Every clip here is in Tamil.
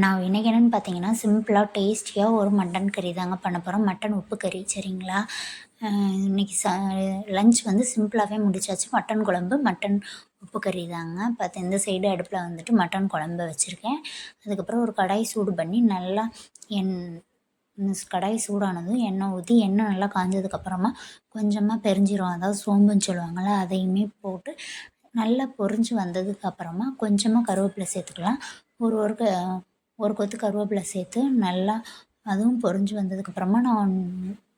நான் இன்றைக்கி என்னென்னு பார்த்தீங்கன்னா சிம்பிளாக டேஸ்டியாக ஒரு மட்டன் கறி தாங்க பண்ண போகிறோம் மட்டன் உப்பு கறி சரிங்களா? இன்றைக்கி இன்னைக்கு ச லஞ்ச் வந்து சிம்பிளாகவே முடிச்சாச்சு. மட்டன் குழம்பு மட்டன் உப்பு கறி தாங்க. பார்த்து இந்த சைடு அடுப்பில் வந்துட்டு மட்டன் குழம்பு வச்சுருக்கேன். அதுக்கப்புறம் ஒரு கடாய் சூடு பண்ணி நல்லா எண் கடாய் சூடானதும் எண்ணெய் ஊற்றி எண்ணெய் நல்லா காஞ்சதுக்கப்புறமா கொஞ்சமாக பெரிஞ்சிரும் அதாவது சோம்புன்னு சொல்லுவாங்கள்ல அதையுமே போட்டு நல்லா பொரிஞ்சு வந்ததுக்கு அப்புறமா கொஞ்சமாக கருவேப்பிலை சேர்த்துக்கலாம். ஒரு ஒரு க ஒரு கொத்து கருவேப்பிலை சேர்த்து நல்லா அதுவும் பொரிஞ்சு வந்ததுக்கப்புறமா நான்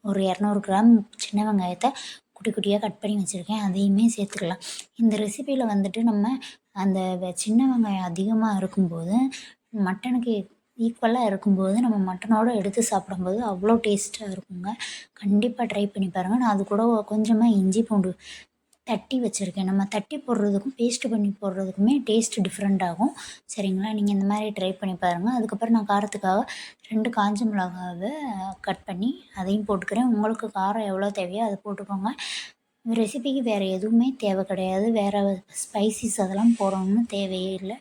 ஒரு இரநூறு கிராம் சின்ன வெங்காயத்தை குட்டி குட்டியாக கட் பண்ணி வச்சுருக்கேன். அதையுமே சேர்த்துக்கலாம். இந்த ரெசிப்பியில் வந்துட்டு நம்ம அந்த சின்ன வெங்காயம் அதிகமாக இருக்கும்போது மட்டனுக்கு ஈக்குவலாக இருக்கும்போது நம்ம மட்டனோடு எடுத்து சாப்பிடும்போது அவ்வளோ டேஸ்ட்டாக இருக்குங்க. கண்டிப்பாக ட்ரை பண்ணி பாருங்கள் நான் அது கூட கொஞ்சமாக இஞ்சி பூண்டு தட்டி வச்சுருக்கேன். நம்ம தட்டி போடுறதுக்கும் பேஸ்ட் பண்ணி போடுறதுக்குமே டேஸ்ட் டிஃப்ரெண்ட் ஆகும். சரிங்களா? நீங்கள் இந்த மாதிரி ட்ரை பண்ணி பாருங்கள் அதுக்கப்புறம் நான் காரத்துக்காக ரெண்டு காஞ்ச மிளகாவை கட் பண்ணி அதையும் போட்டுக்கிறேன். உங்களுக்கு காரம் எவ்வளோ தேவையோ அதை போட்டுக்கோங்க. ரெசிபிக்கு வேறு எதுவுமே தேவை கிடையாது. வேறு ஸ்பைசிஸ் அதெல்லாம் போடணும்னு தேவையே இல்லை.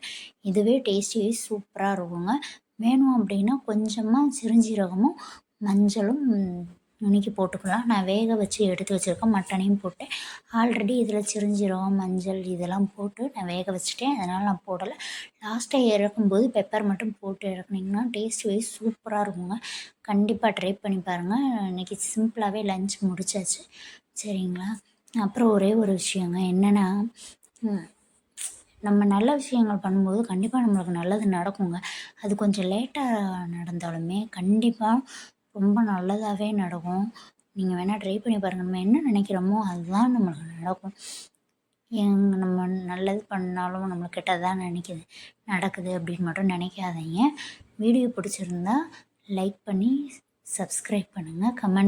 இதுவே டேஸ்டி சூப்பராக இருக்குங்க. வேணும் அப்படின்னா கொஞ்சமாக சிறுஞ்சீரகமும் மஞ்சளும் நுணுக்கி போட்டுக்கலாம் நான் வேக வச்சு எடுத்து வச்சுருக்கேன் மட்டனையும் போட்டு ஆல்ரெடி இதில் சிறுஞ்சீரகம் மஞ்சள் இதெல்லாம் போட்டு நான் வேக வச்சுட்டேன். அதனால் நான் போடலை. லாஸ்ட்டாக இறக்கும்போது பெப்பர் மட்டும் போட்டு இறக்குனிங்கன்னா டேஸ்ட் வைஸ் சூப்பராக இருக்குங்க. கண்டிப்பாக ட்ரை பண்ணி பாருங்கள் இன்றைக்கி சிம்பிளாகவே லஞ்ச் முடிச்சாச்சு. சரிங்களா? அப்புறம் ஒரே ஒரு விஷயங்க. என்னென்னா நம்ம நல்ல விஷயங்கள் பண்ணும்போது கண்டிப்பாக நம்மளுக்கு நல்லது நடக்குங்க. அது கொஞ்சம் லேட்டாக நடந்தாலுமே கண்டிப்பாக ரொம்ப நல்லதாகவே நடக்கும். நீங்கள் வேணால் ட்ரை பண்ணி பாருங்கள் நம்ம என்ன நினைக்கிறோமோ அதுதான் நம்மளுக்கு நடக்கும். எங் நம்ம நல்லது பண்ணாலும் நம்மளுக்கு கெட்டதான் நினைக்குது. நடக்குது அப்படின்னு மட்டும் நினைக்காதீங்க. வீடியோ பிடிச்சிருந்தா லைக் பண்ணி சப்ஸ்கிரைப் பண்ணுங்கள் கமெண்ட்